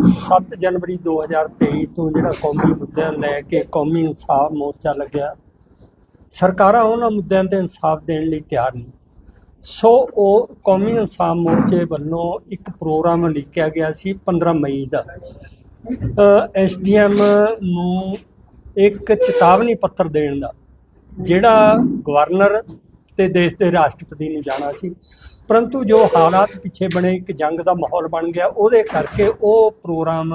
7 ਜਨਵਰੀ 2023 ਤੋਂ ਜਿਹੜਾ ਕੌਮੀ ਮੁੱਦਿਆਂ ਲੈ ਕੇ ਕੌਮੀ ਇਨਸਾਫ ਮੋਰਚਾ ਲੱਗਿਆ। ਸਰਕਾਰਾਂ ਉਹਨਾਂ ਮੁੱਦਿਆਂ ਤੇ ਇਨਸਾਫ ਦੇਣ ਲਈ ਤਿਆਰ ਨਹੀਂ ਸੋ ਉਹ ਕੌਮੀ ਇਨਸਾਫ ਮੋਰਚੇ ਵੱਲੋਂ ਇੱਕ ਪ੍ਰੋਗਰਾਮ ਲਿਖਿਆ ਗਿਆ ਸੀ 15 ਮਈ ਦਾ। ਐਸਡੀਐਮ ਨੂੰ ਇੱਕ ਚੇਤਾਵਨੀ ਪੱਤਰ ਦੇਣ ਦਾ, ਜਿਹੜਾ ਗਵਰਨਰ ਤੇ ਦੇਸ਼ ਦੇ ਰਾਸ਼ਟਰਪਤੀ ਨੂੰ ਜਾਣਾ ਸੀ। ਪਰੰਤੂ ਜੋ ਹਾਲਾਤ ਪਿੱਛੇ ਬਣੇ, ਇੱਕ ਜੰਗ ਦਾ ਮਾਹੌਲ ਬਣ ਗਿਆ, ਉਹਦੇ ਕਰਕੇ ਉਹ ਪ੍ਰੋਗਰਾਮ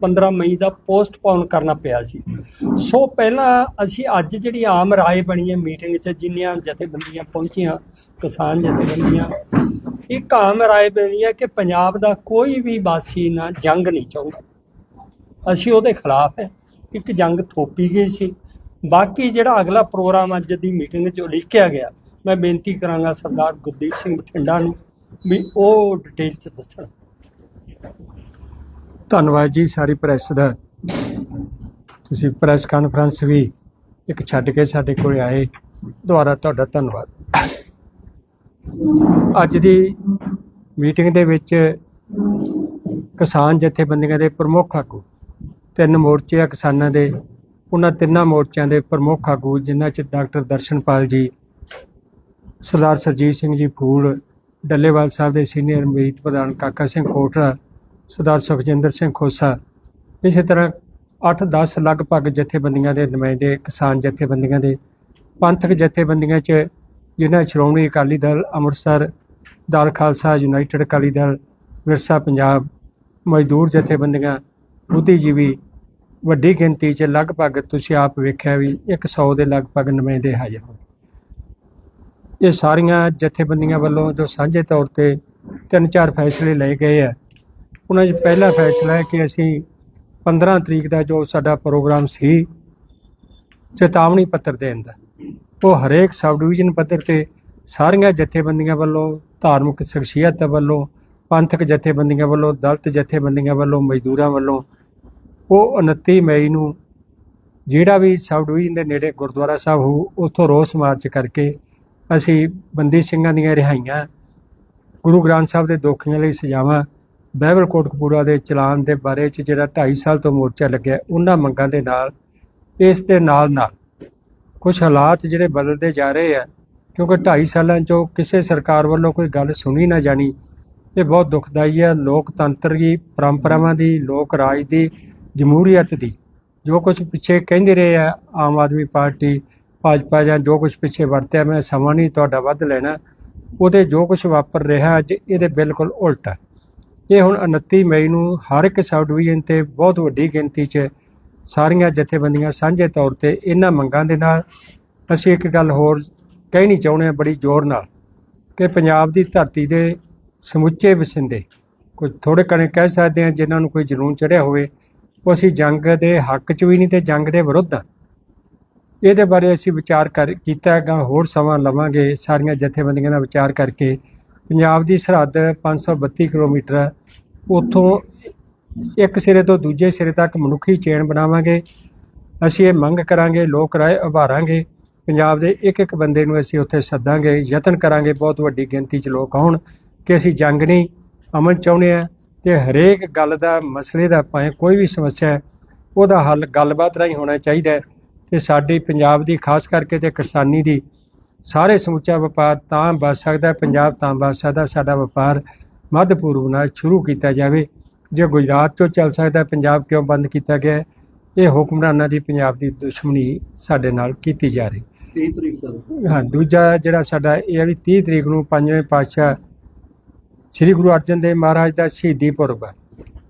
15 ਮਈ ਦਾ ਪੋਸਟਪੋਨ ਕਰਨਾ ਪਿਆ ਸੀ। ਸੋ ਪਹਿਲਾਂ ਅਸੀਂ ਅੱਜ ਜਿਹੜੀ ਆਮ ਰਾਏ ਬਣੀ ਹੈ ਮੀਟਿੰਗ 'ਚ, ਜਿੰਨੀਆਂ ਜਥੇਬੰਦੀਆਂ ਪਹੁੰਚੀਆਂ, ਕਿਸਾਨ ਜਥੇਬੰਦੀਆਂ, ਇੱਕ ਆਮ ਰਾਏ ਬਣੀ ਹੈ ਕਿ ਪੰਜਾਬ ਦਾ ਕੋਈ ਵੀ ਵਾਸੀ ਨਾ ਜੰਗ ਨਹੀਂ ਚਾਹੁੰਦਾ। ਅਸੀਂ ਉਹਦੇ ਖਿਲਾਫ ਹੈ। ਇੱਕ ਜੰਗ ਥੋਪੀ ਗਈ ਸੀ। ਬਾਕੀ ਜਿਹੜਾ ਅਗਲਾ ਪ੍ਰੋਗਰਾਮ ਅੱਜ ਦੀ ਮੀਟਿੰਗ 'ਚ ਉਲੀਕਿਆ ਗਿਆ। ਮੈਂ ਬੇਨਤੀ ਕਰਾਂਗਾ ਸਰਦਾਰ ਗੁਰਦੀਪ ਸਿੰਘ ਬਠਿੰਡਾ ਨੂੰ ਵੀ ਉਹ ਡਿਟੇਲ 'ਚ ਦੱਸਣ। ਧੰਨਵਾਦ ਜੀ ਸਾਰੀ ਪ੍ਰੈਸ ਦਾ। ਤੁਸੀਂ ਪ੍ਰੈਸ ਕਾਨਫਰੰਸ ਵੀ ਇੱਕ ਛੱਡ ਕੇ ਸਾਡੇ ਕੋਲ ਆਏ। ਦੁਆਰਾ ਤੁਹਾਡਾ ਧੰਨਵਾਦ। ਅੱਜ ਦੀ ਮੀਟਿੰਗ ਦੇ ਵਿੱਚ ਕਿਸਾਨ ਜਥੇਬੰਦੀਆਂ ਦੇ ਪ੍ਰਮੁੱਖ ਆਗੂ, ਤਿੰਨ ਮੋਰਚੇ ਆ ਕਿਸਾਨਾਂ ਦੇ, ਉਹਨਾਂ ਤਿੰਨਾਂ ਮੋਰਚਿਆਂ ਦੇ ਪ੍ਰਮੁੱਖ ਆਗੂ, ਜਿਨ੍ਹਾਂ 'ਚ ਡਾਕਟਰ ਦਰਸ਼ਨਪਾਲ ਜੀ ਸਰਦਾਰ ਸਰਜੀਤ ਸਿੰਘ ਜੀ ਫੂਲ, ਡੱਲੇਵਾਲ ਸਾਹਿਬ ਦੇ ਸੀਨੀਅਰ ਮੀਤ ਪ੍ਰਧਾਨ ਕਾਕਾ ਸਿੰਘ ਕੋਟੜਾ, ਸਰਦਾਰ ਸੁਖਜਿੰਦਰ ਸਿੰਘ ਖੋਸਾ। ਇਸੇ ਤਰ੍ਹਾਂ 8-10 ਲਗਭਗ ਜਥੇਬੰਦੀਆਂ ਦੇ ਨੁਮਾਇੰਦੇ, ਕਿਸਾਨ ਜਥੇਬੰਦੀਆਂ ਦੇ ਪੰਥਕ ਜਥੇਬੰਦੀਆਂ 'ਚ, ਜਿਨ੍ਹਾਂ ਸ਼੍ਰੋਮਣੀ ਅਕਾਲੀ ਦਲ, ਅੰਮ੍ਰਿਤਸਰ, ਦਲ ਖਾਲਸਾ, ਯੂਨਾਈਟਿਡ ਅਕਾਲੀ ਦਲ, ਵਿਰਸਾ ਪੰਜਾਬ, ਮਜ਼ਦੂਰ ਜਥੇਬੰਦੀਆਂ, ਬੁੱਧੀਜੀਵੀ, ਵੱਡੀ ਗਿਣਤੀ 'ਚ ਲਗਭਗ ਤੁਸੀਂ ਆਪ ਵੇਖਿਆ ਵੀ 100 ਦੇ ਲਗਭਗ ਨੁਮਾਇੰਦੇ ਹਾਜ਼ਰ ਹੋਏ ਇਹ ਸਾਰੀਆਂ ਜਥੇਬੰਦੀਆਂ ਵੱਲੋਂ ਜੋ ਸਾਂਝੇ ਤੌਰ ਤੇ ਤਿੰਨ ਚਾਰ ਫੈਸਲੇ ਲਏ ਗਏ ਆ, ਉਹਨਾਂ 'ਚ ਪਹਿਲਾ ਫੈਸਲਾ ਹੈ ਕਿ ਅਸੀਂ 15 ਤਰੀਕ ਦਾ ਜੋ ਸਾਡਾ ਪ੍ਰੋਗਰਾਮ ਸੀ, ਚੇਤਾਵਨੀ ਪੱਤਰ ਦੇਣ ਦਾ। ਉਹ ਹਰੇਕ ਸਬ ਡਿਵੀਜ਼ਨ ਪੱਧਰ ਤੇ ਸਾਰੀਆਂ ਜਥੇਬੰਦੀਆਂ ਵੱਲੋਂ, ਧਾਰਮਿਕ ਸ਼ਖਸੀਅਤ ਵੱਲੋਂ, ਪੰਥਕ ਜਥੇਬੰਦੀਆਂ ਵੱਲੋਂ, ਦਲਤ ਜਥੇਬੰਦੀਆਂ ਵੱਲੋਂ, ਮਜ਼ਦੂਰਾਂ ਵੱਲੋਂ, ਉਹ 29 ਮਈ ਨੂੰ ਜਿਹੜਾ ਵੀ ਸਬ ਡਿਵੀਜ਼ਨ ਦੇ ਨੇੜੇ ਗੁਰਦੁਆਰਾ ਸਾਹਿਬ ਹੋ ਉੱਥੋਂ ਰੋਸ ਮਾਰਚ ਕਰਕੇ ਅਸੀਂ ਬੰਦੀ ਸਿੰਘਾਂ ਦੀਆਂ ਰਿਹਾਈਆਂ, ਗੁਰੂ ਗ੍ਰੰਥ ਸਾਹਿਬ ਦੇ ਦੋਖੀਆਂ ਲਈ ਸਜ਼ਾਵਾਂ, ਬਹਿਬਲ ਕੋਟਕਪੂਰਾ ਦੇ ਚਲਾਨ ਦੇ ਬਾਰੇ ਚ ਜਿਹੜਾ 2.5 ਸਾਲ ਤੋਂ ਮੋਰਚਾ ਲੱਗਿਆ, ਉਹਨਾਂ ਮੰਗਾਂ ਦੇ ਨਾਲ, ਇਸ ਦੇ ਨਾਲ ਨਾਲ ਕੁਝ ਹਾਲਾਤ ਜਿਹੜੇ ਬਦਲਦੇ ਜਾ ਰਹੇ ਆ, ਕਿਉਂਕਿ 2.5 ਸਾਲਾਂ ਚੋਂ ਕਿਸੇ ਸਰਕਾਰ ਵੱਲੋਂ ਕੋਈ ਗੱਲ ਸੁਣੀ ਨਾ ਜਾਣੀ, ਇਹ ਬਹੁਤ ਦੁਖਦਾਈ ਹੈ ਲੋਕਤੰਤਰ ਦੀ ਪਰੰਪਰਾਵਾਂ ਦੀ, ਲੋਕ ਰਾਜ ਦੀ, ਜਮਹੂਰੀਅਤ ਦੀ, ਜੋ ਕੁਝ ਪਿੱਛੇ ਕਹਿੰਦੇ ਰਹੇ ਆ, ਆਮ ਆਦਮੀ ਪਾਰਟੀ ਭਾਜਪਾ ਜਾਂ ਜੋ ਕੁਝ ਪਿੱਛੇ ਵਰਤਿਆ, ਮੈਂ ਸਮਾਂ ਨਹੀਂ ਤੁਹਾਡਾ ਵੱਧ ਲੈਣਾ। ਉਹਦੇ ਜੋ ਕੁਝ ਵਾਪਰ ਰਿਹਾ ਅੱਜ, ਇਹਦੇ ਬਿਲਕੁਲ ਉਲਟ। ਹੈ ਇਹ ਹੁਣ 29 ਮਈ ਨੂੰ ਹਰ ਇੱਕ ਸਬ ਡਿਵੀਜ਼ਨ ਤੇ ਬਹੁਤ ਵੱਡੀ ਗਿਣਤੀ 'ਚ ਸਾਰੀਆਂ ਜਥੇਬੰਦੀਆਂ ਸਾਂਝੇ ਤੌਰ ਤੇ ਇਹਨਾਂ ਮੰਗਾਂ ਦੇ ਨਾਲ। ਅਸੀਂ ਇੱਕ ਗੱਲ ਹੋਰ ਕਹਿਣੀ ਚਾਹੁੰਦੇ ਹਾਂ ਬੜੀ ਜ਼ੋਰ ਨਾਲ, ਕਿ ਪੰਜਾਬ ਦੀ ਧਰਤੀ ਦੇ ਸਮੁੱਚੇ ਵਸਿੰਦੇ, ਕੁਝ ਥੋੜੇ ਕਣੇ ਕਹਿ ਸਕਦੇ ਹਾਂ ਜਿਨ੍ਹਾਂ ਨੂੰ ਕੋਈ ਜਨੂਨ ਚੜਿਆ ਹੋਵੇ, ਉਹ ਅਸੀਂ ਜੰਗ ਦੇ ਹੱਕ 'ਚ ਵੀ ਨਹੀਂ ਤੇ ਜੰਗ ਦੇ ਵਿਰੁੱਧ ਆ ਇਹਦੇ ਬਾਰੇ ਅਸੀਂ ਵਿਚਾਰ ਕਰ, ਕੀਤਾ ਹੈਗਾ, ਹੋਰ ਸਮਾਂ ਲਵਾਂਗੇ ਸਾਰੀਆਂ ਜਥੇਬੰਦੀਆਂ ਦਾ ਵਿਚਾਰ ਕਰਕੇ। ਪੰਜਾਬ ਦੀ ਸਰਹੱਦ 532 ਕਿਲੋਮੀਟਰ ਹੈ ਉੱਥੋਂ ਇੱਕ ਸਿਰੇ ਤੋਂ ਦੂਜੇ ਸਿਰੇ ਤੱਕ ਮਨੁੱਖੀ ਚੇਨ ਬਣਾਵਾਂਗੇ। ਅਸੀਂ ਇਹ ਮੰਗ ਕਰਾਂਗੇ, ਲੋਕ ਰਾਏ ਉਭਾਰਾਂਗੇ ਪੰਜਾਬ ਦੇ ਇੱਕ ਇੱਕ ਬੰਦੇ ਨੂੰ ਅਸੀਂ ਉੱਥੇ ਸੱਦਾਂਗੇ, ਯਤਨ ਕਰਾਂਗੇ, ਬਹੁਤ ਵੱਡੀ ਗਿਣਤੀ 'ਚ ਲੋਕ ਆਉਣ ਕਿ ਅਸੀਂ ਜੰਗ ਨਹੀਂ, ਅਮਨ ਚਾਹੁੰਦੇ ਆ ਤੇ ਹਰੇਕ ਗੱਲ ਦਾ, ਮਸਲੇ ਦਾ ਭਾਵੇਂ ਕੋਈ ਵੀ ਸਮੱਸਿਆ ਹੈ, ਉਹਦਾ ਹੱਲ ਗੱਲਬਾਤ ਰਾਹੀਂ ਹੋਣਾ ਚਾਹੀਦਾ ਹੈ। ਤੇ ਸਾਡੀ ਪੰਜਾਬ ਦੀ ਖਾਸ ਕਰਕੇ ਤੇ ਕਿਸਾਨੀ ਦੀ ਸਾਰੇ ਸਮੁੱਚਾ ਵਪਾਰ ਤਾਂ ਬਚ ਸਕਦਾ ਪੰਜਾਬ ਤਾਂ ਬਚ ਸਕਦਾ ਸਾਡਾ ਵਪਾਰ ਮੱਧ ਪੂਰਬ ਨਾਲ ਸ਼ੁਰੂ ਕੀਤਾ ਜਾਵੇ। ਜੇ ਗੁਜਰਾਤ ਚੋਂ ਚੱਲ ਸਕਦਾ ਪੰਜਾਬ ਕਿਉਂ ਬੰਦ ਕੀਤਾ ਗਿਆ? ਇਹ ਹੁਕਮਰਾਨਾਂ ਦੀ ਪੰਜਾਬ ਦੀ ਦੁਸ਼ਮਣੀ ਸਾਡੇ ਨਾਲ ਕੀਤੀ ਜਾ ਰਹੀ। 30 ਤਰੀਕ ਦਾ ਹਾਂ ਦੂਜਾ ਜਿਹੜਾ ਸਾਡਾ ਇਹ ਵੀ 30 ਤਰੀਕ ਨੂੰ ਪੰਜਵੇਂ ਪਾਤਸ਼ਾਹ ਸ੍ਰੀ ਗੁਰੂ ਅਰਜਨ ਦੇਵ ਮਹਾਰਾਜ ਦਾ ਸ਼ਹੀਦੀ ਪੁਰਬ ਹੈ।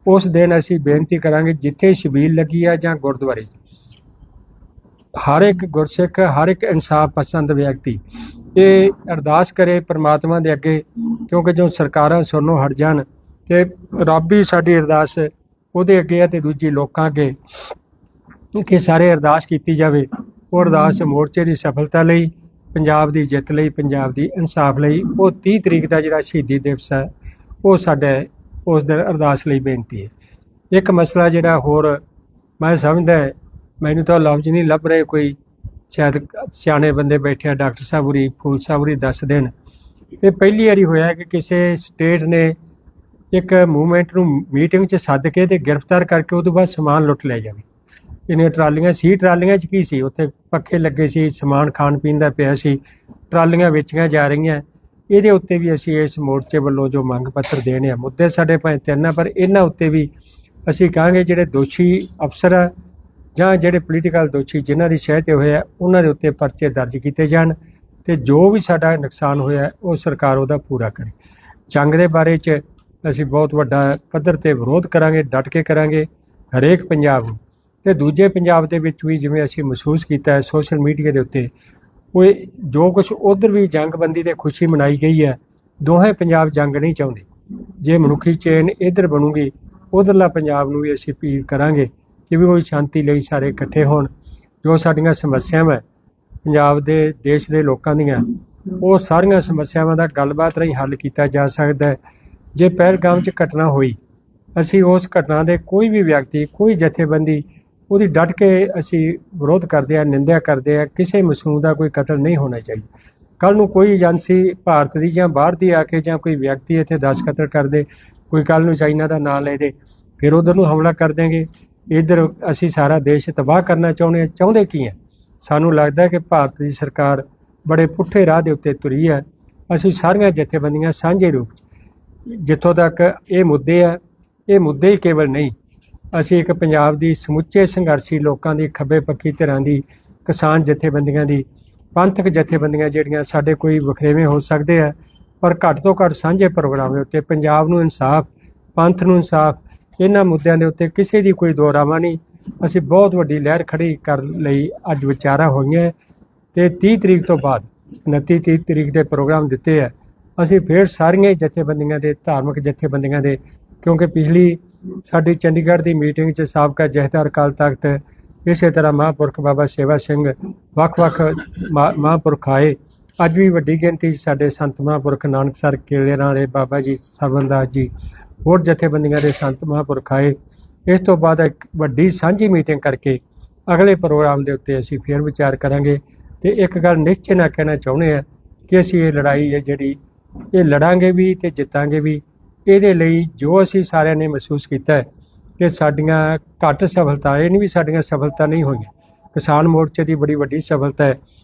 ਉਸ ਦਿਨ ਅਸੀਂ ਬੇਨਤੀ ਕਰਾਂਗੇ ਜਿੱਥੇ ਸ਼ਬੀਲ ਲੱਗੀ ਹੈ ਜਾਂ ਗੁਰਦੁਆਰੇ। ਹਰ ਇੱਕ ਗੁਰਸਿੱਖ, ਹਰ ਇੱਕ ਇਨਸਾਫ ਪਸੰਦ ਵਿਅਕਤੀ ਇਹ ਅਰਦਾਸ ਕਰੇ ਪ੍ਰਮਾਤਮਾ ਦੇ ਅੱਗੇ, ਕਿਉਂਕਿ ਜੋ ਸਰਕਾਰਾਂ ਸੁਣਨੋਂ ਹਟ ਜਾਣ ਤੇ ਰੱਬ ਹੀ ਸਾਡੀ ਅਰਦਾਸ ਉਹਦੇ ਅੱਗੇ ਹੈ ਤੇ ਦੂਜੀ ਲੋਕਾਂ ਅੱਗੇ ਕਿ ਸਾਰੇ ਅਰਦਾਸ ਕੀਤੀ ਜਾਵੇ। ਉਹ ਅਰਦਾਸ ਮੋਰਚੇ ਦੀ ਸਫਲਤਾ ਲਈ, ਪੰਜਾਬ ਦੀ ਜਿੱਤ ਲਈ, ਪੰਜਾਬ ਦੀ ਇਨਸਾਫ ਲਈ, ਉਹ 30 ਤਰੀਕ ਦਾ ਜਿਹੜਾ ਸ਼ਹੀਦੀ ਦਿਵਸ ਹੈ, ਉਹ ਸਾਡੇ ਉਸ ਦਿਨ ਅਰਦਾਸ ਲਈ ਬੇਨਤੀ ਹੈ। ਇੱਕ ਮਸਲਾ ਜਿਹੜਾ ਹੋਰ ਮੈਂ ਸਮਝਦਾ ਮੈਨੂੰ ਤਾਂ ਲਫ਼ਜ਼ ਨਹੀਂ ਲੱਭ ਰਹੇ ਕੋਈ। ਸ਼ਾਇਦ ਸਿਆਣੇ ਬੰਦੇ ਬੈਠੇ ਆ, ਡਾਕਟਰ ਸਾਹਿਬ ਉਰੀ ਫੂਲ ਸਾਹਿਬ ਉਰੀ ਦੱਸ ਦੇਣ। ਇਹ ਪਹਿਲੀ ਵਾਰੀ ਹੋਇਆ ਕਿ ਕਿਸੇ ਸਟੇਟ ਨੇ ਇੱਕ ਮੂਵਮੈਂਟ ਨੂੰ ਮੀਟਿੰਗ 'ਚ ਸੱਦ ਕੇ ਤੇ ਗ੍ਰਿਫਤਾਰ ਕਰਕੇ ਉਹ ਤੋਂ ਬਾਅਦ ਸਮਾਨ ਲੁੱਟ ਲਿਆ ਜਾਵੇ। ਇਹਨੇ ਟਰਾਲੀਆਂ ਸੀ, ਟਰਾਲੀਆਂ 'ਚ ਕੀ ਸੀ? ਉੱਥੇ ਪੱਖੇ ਲੱਗੇ ਸੀ, ਸਮਾਨ ਖਾਣ ਪੀਣ ਦਾ ਪਿਆ ਸੀ, ਟਰਾਲੀਆਂ ਵੇਚੀਆਂ ਜਾ ਰਹੀਆਂ। ਇਹਦੇ ਉੱਤੇ ਵੀ ਅਸੀਂ ਇਸ ਮੋਰਚੇ ਵੱਲੋਂ ਜੋ ਮੰਗ ਪੱਤਰ ਦੇਣੇ ਆ, ਮੁੱਦੇ ਸਾਡੇ ਭਾਵੇਂ ਤਿੰਨ ਆ, ਪਰ ਇਹਨਾਂ ਉੱਤੇ ਵੀ ਅਸੀਂ ਕਹਾਂਗੇ ਜਿਹੜੇ ਦੋਸ਼ੀ ਅਫਸਰ ਆ ਜਾਂ ਜਿਹੜੇ ਪੋਲੀਟੀਕਲ ਦੋਸ਼ੀ ਜਿਨ੍ਹਾਂ ਦੀ ਸ਼ਹਿ ਤੇ ਹੋਏ ਆ, ਉਹਨਾਂ ਦੇ ਉੱਤੇ ਪਰਚੇ ਦਰਜ ਕੀਤੇ ਜਾਣ ਤੇ ਜੋ ਵੀ ਸਾਡਾ ਨੁਕਸਾਨ ਹੋਇਆ, ਉਹ ਸਰਕਾਰ ਉਹਦਾ ਪੂਰਾ ਕਰੇ। ਜੰਗ ਦੇ ਬਾਰੇ 'ਚ ਅਸੀਂ ਬਹੁਤ ਵੱਡਾ ਪੱਧਰ ਤੇ ਵਿਰੋਧ ਕਰਾਂਗੇ, ਡਟ ਕੇ ਕਰਾਂਗੇ, ਹਰੇਕ ਪੰਜਾਬ ਨੂੰ। ਤੇ ਦੂਜੇ ਪੰਜਾਬ ਦੇ ਵਿੱਚ ਵੀ ਜਿਵੇਂ ਅਸੀਂ ਮਹਿਸੂਸ ਕੀਤਾ ਹੈ ਸੋਸ਼ਲ ਮੀਡੀਆ ਦੇ ਉੱਤੇ ਉਹ ਜੋ ਕੁਝ ਉਧਰ ਵੀ ਜੰਗਬੰਦੀ ਤੇ ਖੁਸ਼ੀ ਮਨਾਈ ਗਈ ਹੈ, ਦੋਹੇ ਪੰਜਾਬ ਜੰਗ ਨਹੀਂ ਚਾਹੁੰਦੇ। ਜੇ ਮਨੁੱਖੀ ਚੇਨ ਇਧਰ ਬਣੂਗੀ, ਉਧਰਲਾ ਪੰਜਾਬ ਨੂੰ ਵੀ ਅਸੀਂ ਅਪੀਲ ਕਰਾਂਗੇ ਕਿ ਵੀ ਉਹ ਸ਼ਾਂਤੀ ਲਈ ਸਾਰੇ ਇਕੱਠੇ ਹੋਣ। ਜੋ ਸਾਡੀਆਂ ਸਮੱਸਿਆਵਾਂ ਪੰਜਾਬ ਦੇ ਦੇਸ਼ ਦੇ ਲੋਕਾਂ ਦੀਆਂ, ਉਹ ਸਾਰੀਆਂ ਸਮੱਸਿਆਵਾਂ ਦਾ ਗੱਲਬਾਤ ਰਾਹੀਂ ਹੱਲ ਕੀਤਾ ਜਾ ਸਕਦਾ ਹੈ। ਜੇ ਪਹਿਲਗਾਮ 'ਚ ਘਟਨਾ ਹੋਈ, ਅਸੀਂ ਉਸ ਘਟਨਾ ਦੇ ਕੋਈ ਵੀ ਵਿਅਕਤੀ, ਕੋਈ ਜਥੇਬੰਦੀ, ਉਹਦੀ ਡਟ ਕੇ ਅਸੀਂ ਵਿਰੋਧ ਕਰਦੇ ਹਾਂ, ਨਿੰਦਿਆ ਕਰਦੇ ਹਾਂ, ਕਿਸੇ ਮਸੂਮ ਦਾ ਕੋਈ ਕਤਲ ਨਹੀਂ ਹੋਣਾ ਚਾਹੀਦਾ। ਕੱਲ ਨੂੰ ਕੋਈ ਏਜੰਸੀ ਭਾਰਤ ਦੀ ਜਾਂ ਬਾਹਰ ਦੀ ਆ ਕੇ ਜਾਂ ਕੋਈ ਵਿਅਕਤੀ ਇੱਥੇ 10 ਕਤਲ ਕਰ ਦੇ ਕੋਈ ਕੱਲ ਨੂੰ ਚਾਈਨਾ ਦਾ ਨਾਂ ਲੈ ਦੇ, ਫਿਰ ਉਧਰ ਨੂੰ ਹਮਲਾ ਕਰ ਦੇਂਗੇ ਇਧਰ ਅਸੀਂ ਸਾਰਾ ਦੇਸ਼ ਤਬਾਹ ਕਰਨਾ ਚਾਹੁੰਦੇ ਹਾਂ। ਚਾਹੁੰਦੇ ਕੀ ਹੈ? ਸਾਨੂੰ ਲੱਗਦਾ ਕਿ ਭਾਰਤ ਦੀ ਸਰਕਾਰ ਬੜੇ ਪੁੱਠੇ ਰਾਹ ਦੇ ਉੱਤੇ ਤੁਰੀ ਹੈ। ਅਸੀਂ ਸਾਰੀਆਂ ਜਥੇਬੰਦੀਆਂ ਸਾਂਝੇ ਰੂਪ ਜਿੱਥੋਂ ਤੱਕ ਇਹ ਮੁੱਦੇ ਆ, ਇਹ ਮੁੱਦੇ ਹੀ ਕੇਵਲ ਨਹੀਂ, ਅਸੀਂ ਇੱਕ ਪੰਜਾਬ ਦੀ ਸਮੁੱਚੇ ਸੰਘਰਸ਼ੀ ਲੋਕਾਂ ਦੀ ਖੱਬੇ ਪੱਖੀ ਧਿਰਾਂ ਦੀ, ਕਿਸਾਨ ਜਥੇਬੰਦੀਆਂ ਦੀ, ਪੰਥਕ ਜਥੇਬੰਦੀਆਂ ਜਿਹੜੀਆਂ ਸਾਡੇ ਕੋਈ ਵਖਰੇਵੇਂ ਹੋ ਸਕਦੇ ਆ, ਪਰ ਘੱਟ ਤੋਂ ਘੱਟ ਸਾਂਝੇ ਪ੍ਰੋਗਰਾਮ ਦੇ ਉੱਤੇ ਪੰਜਾਬ ਨੂੰ ਇਨਸਾਫ, ਪੰਥ ਨੂੰ ਇਨਸਾਫ ਇਹਨਾਂ ਮੁੱਦਿਆਂ ਦੇ ਉੱਤੇ ਕਿਸੇ ਦੀ ਕੋਈ ਦੋਰਾਵਾ ਨਹੀਂ। ਅਸੀਂ ਬਹੁਤ ਵੱਡੀ ਲਹਿਰ ਖੜੀ ਕਰਨ ਲਈ। ਅੱਜ ਵਿਚਾਰਾਂ ਹੋਈਆਂ ਤੇ 30 ਤਰੀਕ ਤੋਂ ਬਾਅਦ 29 30 ਤਰੀਕ ਦੇ ਪ੍ਰੋਗਰਾਮ ਦਿੱਤੇ ਆ ਅਸੀਂ ਫਿਰ ਸਾਰੀਆਂ ਹੀ ਜਥੇਬੰਦੀਆਂ ਦੇ, ਧਾਰਮਿਕ ਜਥੇਬੰਦੀਆਂ ਦੇ, ਕਿਉਂਕਿ ਪਿਛਲੀ ਸਾਡੀ ਚੰਡੀਗੜ੍ਹ ਦੀ ਮੀਟਿੰਗ 'ਚ ਸਾਬਕਾ ਜਥੇਦਾਰ ਅਕਾਲ ਤਖਤ, ਇਸੇ ਤਰ੍ਹਾਂ ਮਹਾਂਪੁਰਖ ਬਾਬਾ ਸੇਵਾ ਸਿੰਘ, ਵੱਖ-ਵੱਖ ਮਹਾ- ਮਹਾਂਪੁਰਖ ਆਏ। ਅੱਜ ਵੀ ਵੱਡੀ ਗਿਣਤੀ 'ਚ ਸਾਡੇ ਸੰਤ ਮਹਾਂਪੁਰਖ ਨਾਨਕ ਸਰ ਕੇਲੇ ਵਾਲੇ ਬਾਬਾ ਜੀ, ਸਰਵਨਦਾਸ ਜੀ ਹੋਰ ਜਥੇਬੰਦੀਆਂ ਦੇ ਸੰਤ ਮਹਾਂਪੁਰਖ ਆਏ। ਇਸ ਤੋਂ ਬਾਅਦ ਇੱਕ ਵੱਡੀ ਸਾਂਝੀ ਮੀਟਿੰਗ ਕਰਕੇ ਅਗਲੇ ਪ੍ਰੋਗਰਾਮ ਦੇ ਉੱਤੇ ਅਸੀਂ ਫੇਰ ਵਿਚਾਰ ਕਰਾਂਗੇ ਤੇ ਇੱਕ ਗੱਲ ਨਿਸ਼ਚੈ ਨਾਲ ਕਹਿਣਾ ਚਾਹੁੰਦੇ ਆ ਕਿ ਅਸੀਂ ਇਹ ਲੜਾਈ ਹੈ ਜਿਹੜੀ ਇਹ ਲੜਾਂਗੇ ਵੀ ਤੇ ਜਿੱਤਾਂਗੇ ਵੀ। ਇਹਦੇ ਲਈ ਜੋ ਅਸੀਂ ਸਾਰਿਆਂ ਨੇ ਮਹਿਸੂਸ ਕੀਤਾ ਕਿ ਸਾਡੀਆਂ ਘੱਟ ਸਫਲਤਾ, ਇਹ ਨਹੀਂ ਵੀ ਸਾਡੀਆਂ ਸਫਲਤਾ ਨਹੀਂ ਹੋਈਆਂ। ਕਿਸਾਨ ਮੋਰਚੇ ਦੀ ਬੜੀ ਵੱਡੀ ਸਫਲਤਾ ਹੈ।